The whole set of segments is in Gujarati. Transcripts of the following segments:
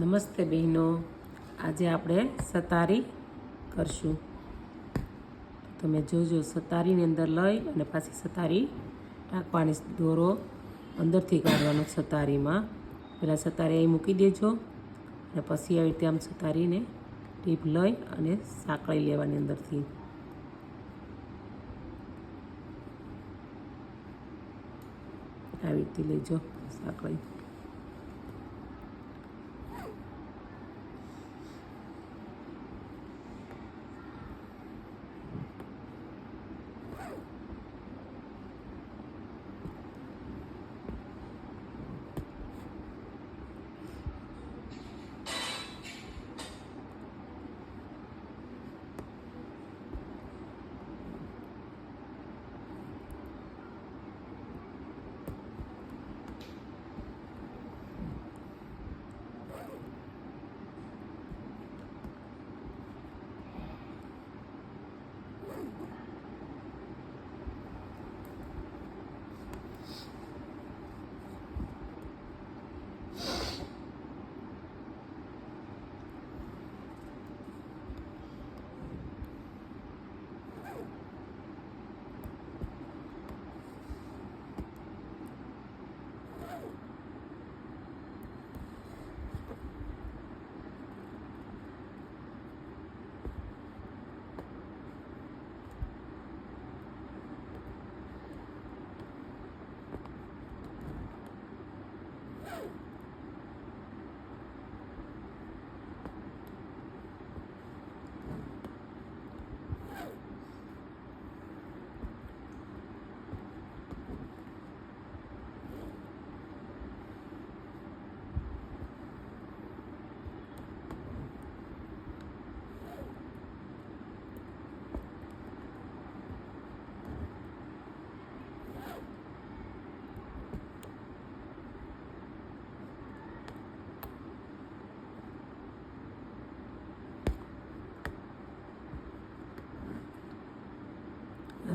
નમસ્તે બહેનો. આજે આપણે સતારી કરશું. તમે જોજો, સતારીની અંદર લઈ અને પાછી સતારી ટાંકવાની દોરો અંદરથી કાઢવાનો સતારીમાં. પહેલાં સતારી અહીં મૂકી દેજો અને પછી આવી રીતે આમ સતારીને ટીપ લઈ અને સાંકળી લેવાની અંદરથી. આવી રીતે લેજો, સાંકળી.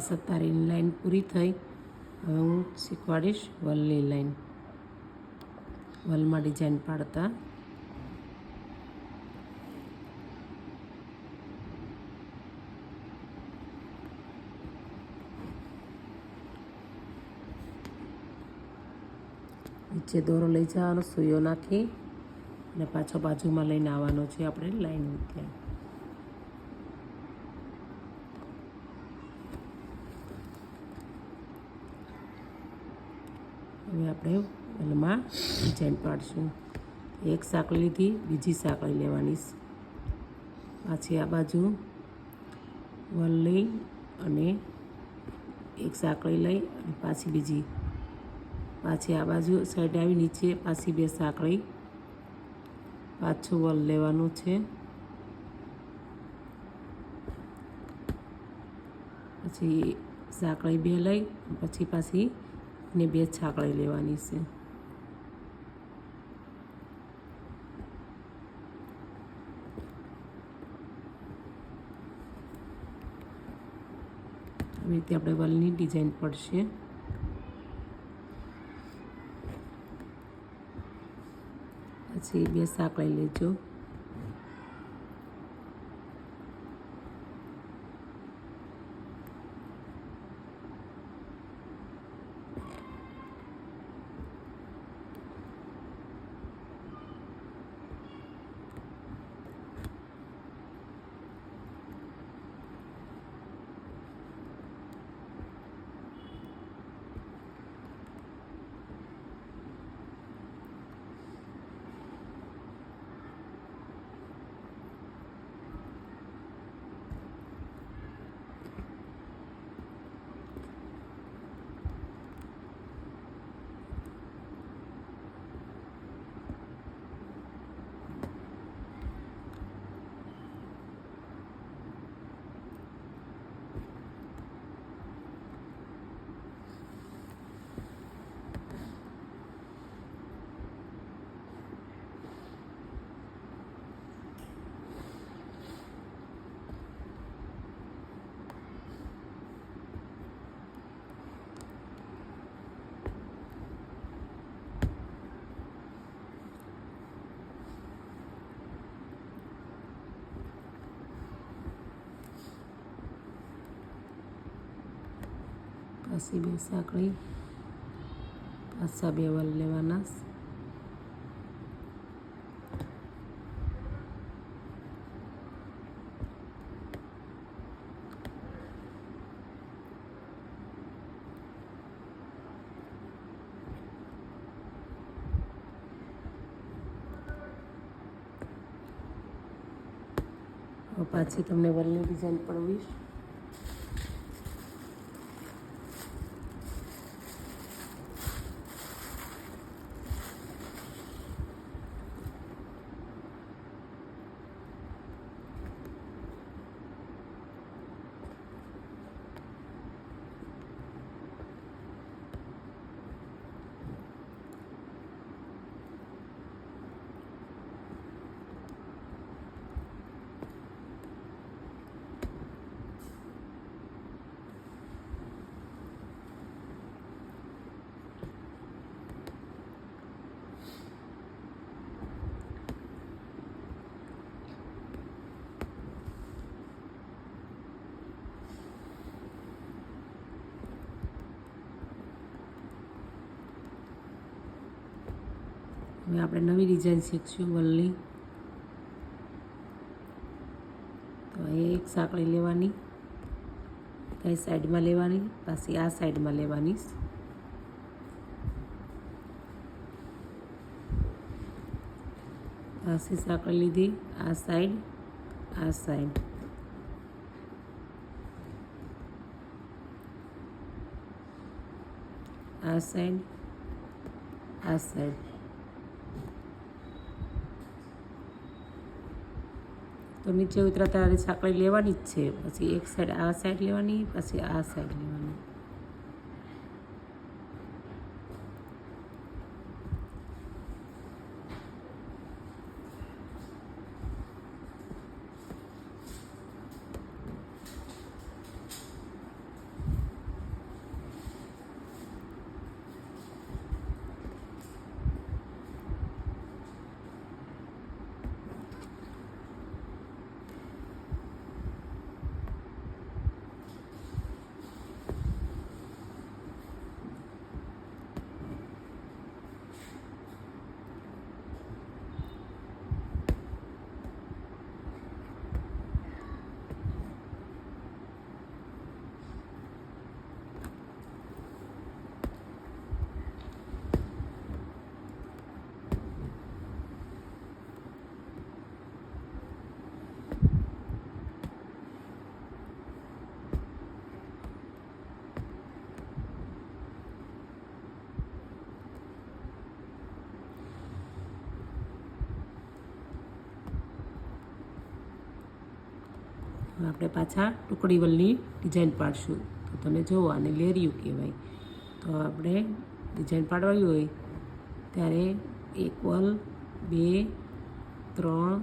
સતારીની લાઈન પૂરી થઈ. હવે હું શીખવાડીશ વલની લાઈન વલમાં ડિઝાઇન પાડતા. નીચે દોરો લઈ જવાનો સુયો નાખી અને પાછો બાજુમાં લઈને આવવાનો છે આપણે લાઈન ત્યાં હવે આપણે વલમાં ડિઝાઇન પાડશું. એક સાંકળી લીધી, બીજી સાંકળી લેવાની. પાછી આ બાજુ વલ લઈ અને એક સાંકળી લઈ અને પાછી બીજી. પાછી આ બાજુ સાઈડ આવી, નીચે પાછી બે સાંકળી પાછું વલ લેવાનું છે. પછી સાંકળી બે લઈ, પછી પાછી ને બે છાકળી લેવાની છે. આવી રીતે આપણે વલની ડિઝાઇન પડશે. પછી બે સાંકળી લેજો. પાછી બે સાંકળી પાછા બે વાલ લેવાના પાછી તમને વલની ડિઝાઇન પડવીશ હવે આપણે નવી ડિઝાઇન શીખશું વલની. તો એક સાંકળી લેવાની, કઈ સાઈડમાં લેવાની, પાછી આ સાઈડમાં લેવાની. પાછી સાંકળી લીધી, આ સાઈડ આ સાઈડ. આ સાઈડ આ સાઈડ. તો નીચે ઉતરતા તારે સાંકળી લેવાની જ છે. પછી એક સાઈડ આ સાઈડ લેવાની, પછી આ સાઈડ લેવાની. હવે આપણે પાછા ટુકડી વલની ડિઝાઇન પાડશું. તો તમે જુઓ આને લેરિયું કહેવાય. તો આપણે ડિઝાઇન પાડવાની હોય, ત્યારે એક વલ, બે, ત્રણ,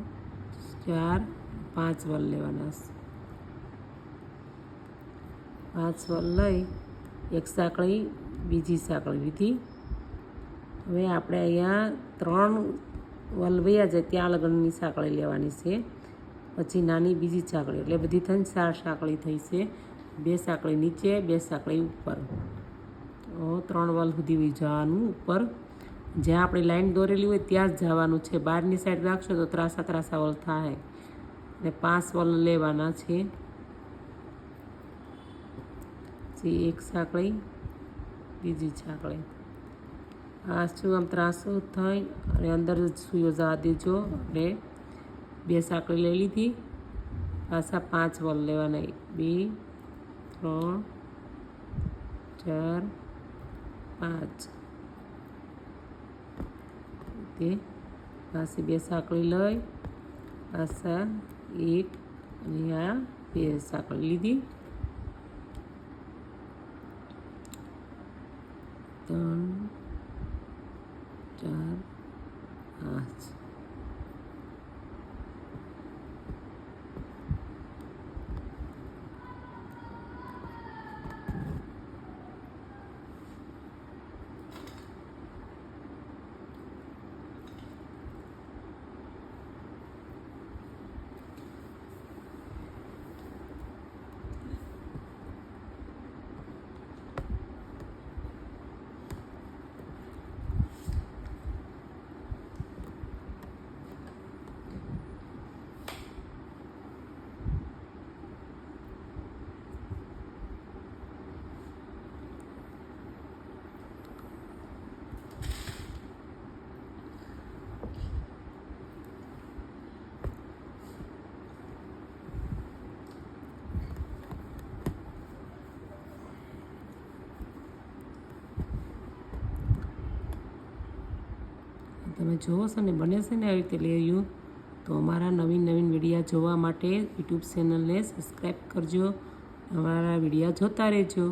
ચાર, પાંચ વલ લેવાના. પાંચ વલ લઈ, એક સાંકળી, બીજી સાંકળી લીધી. હવે આપણે અહીંયા ત્રણ વલ વયા જાય, ત્યાં લગ્નની સાંકળી લેવાની છે. પછી નાની બીજી સાંકળી, એટલે બધી થઈને ચાર સાંકળી થઈ છે. બે સાંકળી નીચે, બે સાંકળી ઉપર. ત્રણ વલ સુધી જવાનું ઉપર. જ્યાં આપણે લાઈન દોરેલી હોય ત્યાં જ જવાનું છે. બહારની સાઈડ રાખશો તો ત્રાસા ત્રાસા વલ થાય. અને પાંચ વલ લેવાના છે. પછી એક સાંકળી, બીજી સાંકળી. આ શું આમ ત્રાસો થાય અને અંદર સુયો જવા દેજો. આપણે બે સાંકળી લઈ લીધી. પાછા પાંચ વલ લેવાના. બે, ત્રણ, ચાર, પાંચ. તે પાછી બે સાંકળી લઈ, પાછા એક અને આ બે સાંકળી લીધી. ત્રણ, ચાર, પાંચ. તમે જોવો છો ને, બને છે ને આવી રીતે લેયું તો અમારા નવીન નવીન વિડીયા જોવા માટે યુટ્યુબ ચેનલને સબસ્ક્રાઈબ કરજો. અમારા વિડીયા જોતા રહેજો.